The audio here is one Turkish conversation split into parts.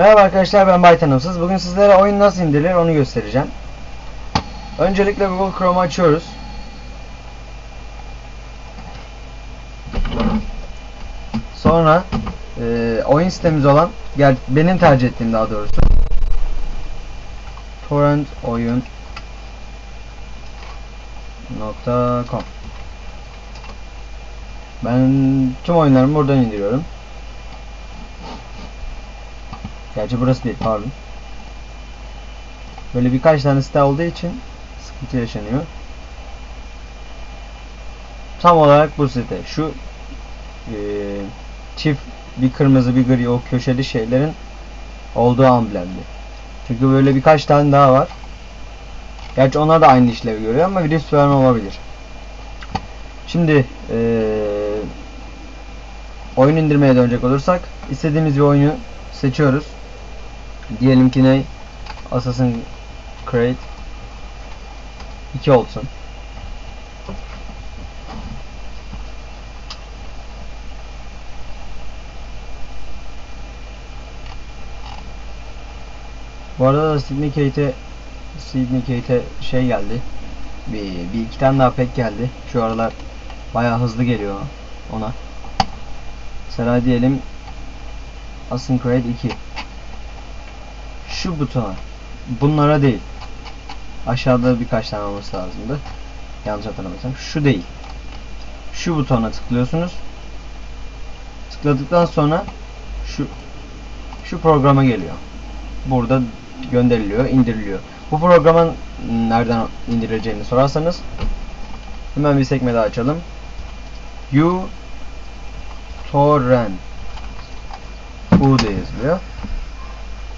Merhaba arkadaşlar ben Bay Tanımsız. Bugün sizlere oyun nasıl indirilir onu göstereceğim. Öncelikle Google Chrome'u açıyoruz. Sonra e, oyun sitemiz olan benim tercih ettiğim daha doğrusu torrent oyun .com Ben tüm oyunlarımı buradan indiriyorum. Gerçi burası değil pardon. Böyle birkaç tane site olduğu için sıkıntı yaşanıyor. Tam olarak bu site. Şu e, çift bir kırmızı bir gri o köşeli şeylerin olduğu amblemli. Çünkü böyle birkaç tane daha var. Gerçi onlar da aynı işlevi görüyor ama virüs falan olabilir. Şimdi e, oyun indirmeye dönecek olursak istediğimiz bir oyunu seçiyoruz. Diyelim ki ne? Assassin's Creed 2 olsun. Bu arada da Sydney Kate'e Sydney Kate'e şey geldi. Bir, bir iki tane daha pek geldi. Şu aralar bayağı hızlı geliyor ona. Mesela diyelim Assassin's Creed 2 şu butona. Bunlara değil. Aşağıda birkaç tane olması lazımdı. Yanlış hatırlamıyorsam. Şu değil. Şu butona tıklıyorsunuz. Tıkladıktan sonra şu şu programa geliyor. Burada gönderiliyor indiriliyor. Bu programın nereden indirileceğini sorarsanız hemen bir sekme daha açalım. U torrent. U diye yazılıyor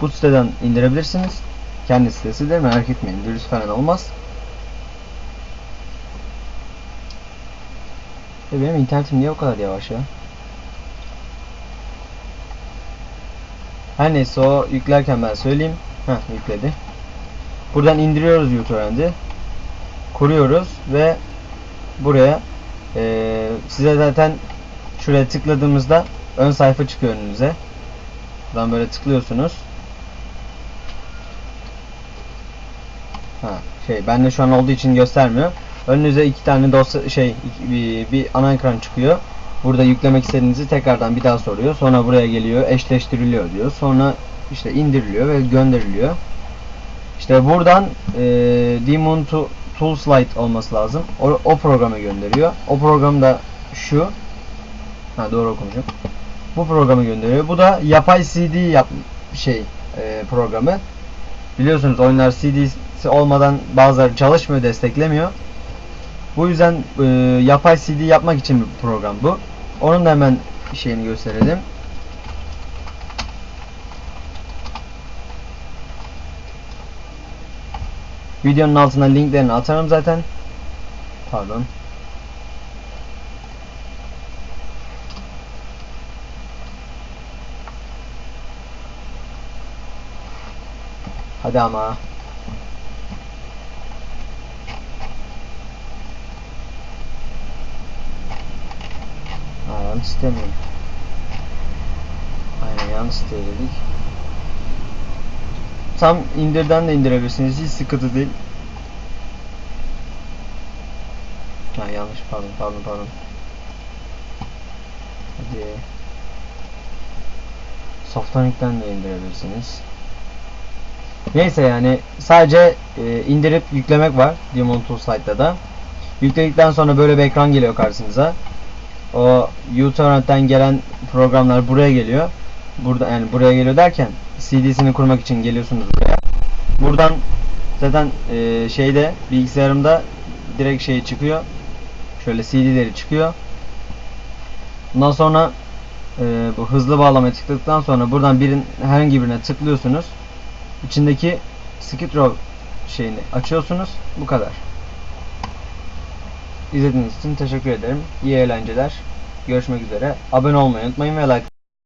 bu siteden indirebilirsiniz. Kendi sitesi de merak etmeyin. Virüs falan olmaz. E benim internetim niye o kadar yavaş ya? Her neyse o yüklerken ben söyleyeyim. Heh yükledi. Buradan indiriyoruz uTorrent'i. Kuruyoruz ve buraya e, size zaten şuraya tıkladığımızda ön sayfa çıkıyor önünüze. Buradan böyle tıklıyorsunuz. Ha, şey bende şu an olduğu için göstermiyor. Önünüze iki tane dosya şey bir, bir ana ekran çıkıyor. Burada yüklemek istediğinizi tekrardan bir daha soruyor. Sonra buraya geliyor, eşleştiriliyor diyor. Sonra işte indiriliyor ve gönderiliyor. İşte buradan e, Demon to Tools Lite olması lazım. O, o programı gönderiyor. O program da şu. Ha doğru okumuşum. Bu programı gönderiyor. Bu da yapay CD yap şey e, programı. Biliyorsunuz oyunlar CD'si olmadan bazıları çalışmıyor, desteklemiyor. Bu yüzden e, yapay CD yapmak için bir program bu. Onun da hemen şeyini gösterelim. Videonun altına linklerini atarım zaten. Pardon. Hadi ama. Yanlış istemiyorum. Aynen yanlış dedik. Tam indirden de indirebilirsiniz. Hiç sıkıntı değil. Ha yanlış pardon pardon pardon. Hadi. Softonic'ten de indirebilirsiniz. Neyse yani sadece e, indirip yüklemek var Demon Tools site'da da. Yükledikten sonra böyle bir ekran geliyor karşınıza. O uTorrent'ten gelen programlar buraya geliyor. Burada yani buraya geliyor derken CD'sini kurmak için geliyorsunuz buraya. Buradan zaten e, şeyde bilgisayarımda direkt şey çıkıyor. Şöyle CD'leri çıkıyor. Bundan sonra e, bu hızlı bağlamaya tıkladıktan sonra buradan birin herhangi birine tıklıyorsunuz. İçindeki Skid Row şeyini açıyorsunuz. Bu kadar. İzlediğiniz için teşekkür ederim. İyi eğlenceler. Görüşmek üzere. Abone olmayı unutmayın ve like